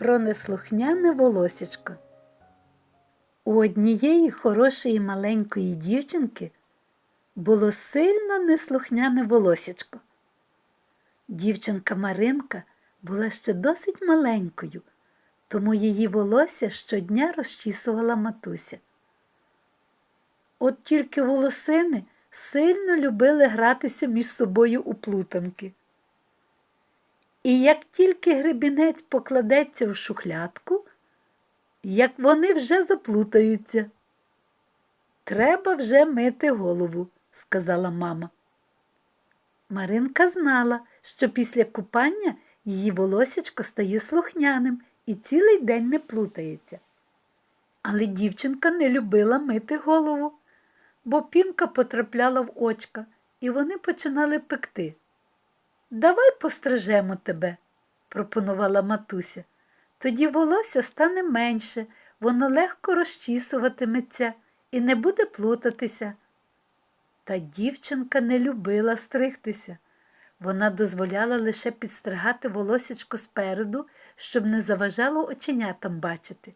про неслухняне волосячко. У однієї хорошої маленької дівчинки було сильно неслухняне волосячко. Дівчинка Маринка була ще досить маленькою, тому її волосся щодня розчісувала матуся. От тільки волосини сильно любили гратися між собою у плутанки. І як тільки гребінець покладеться в шухлядку, як вони вже заплутаються. Треба вже мити голову, сказала мама. Маринка знала, що після купання її волосячко стає слухняним і цілий день не плутається. Але дівчинка не любила мити голову, бо пінка потрапляла в очка, і вони починали пекти. Давай пострижемо тебе, пропонувала матуся. Тоді волосся стане менше, воно легко розчісуватиметься і не буде плутатися. Та дівчинка не любила стригтися. Вона дозволяла лише підстригати волосячко спереду, щоб не заважало оченятам бачити.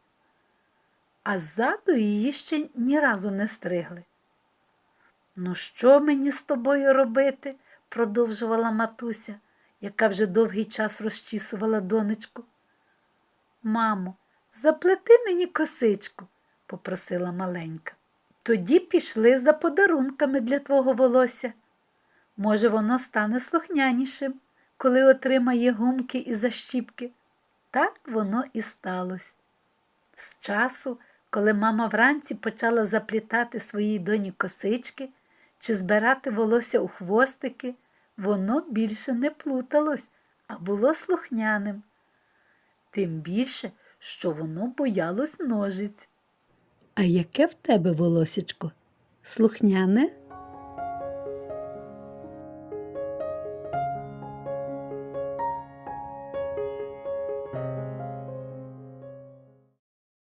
А ззаду її ще ні разу не стригли. Ну, що мені з тобою робити? Продовжувала матуся, яка вже довгий час розчісувала донечку. Мамо, заплети мені косичку, попросила маленька. Тоді пішли за подарунками для твого волосся. Може, воно стане слухнянішим, коли отримає гумки і защіпки. Так воно і сталося. З часу, коли мама вранці почала заплітати своїй доні косички чи збирати волосся у хвостики, воно більше не плуталось, а було слухняним. Тим більше, що воно боялось ножиць. А яке в тебе волосечко? Слухняне?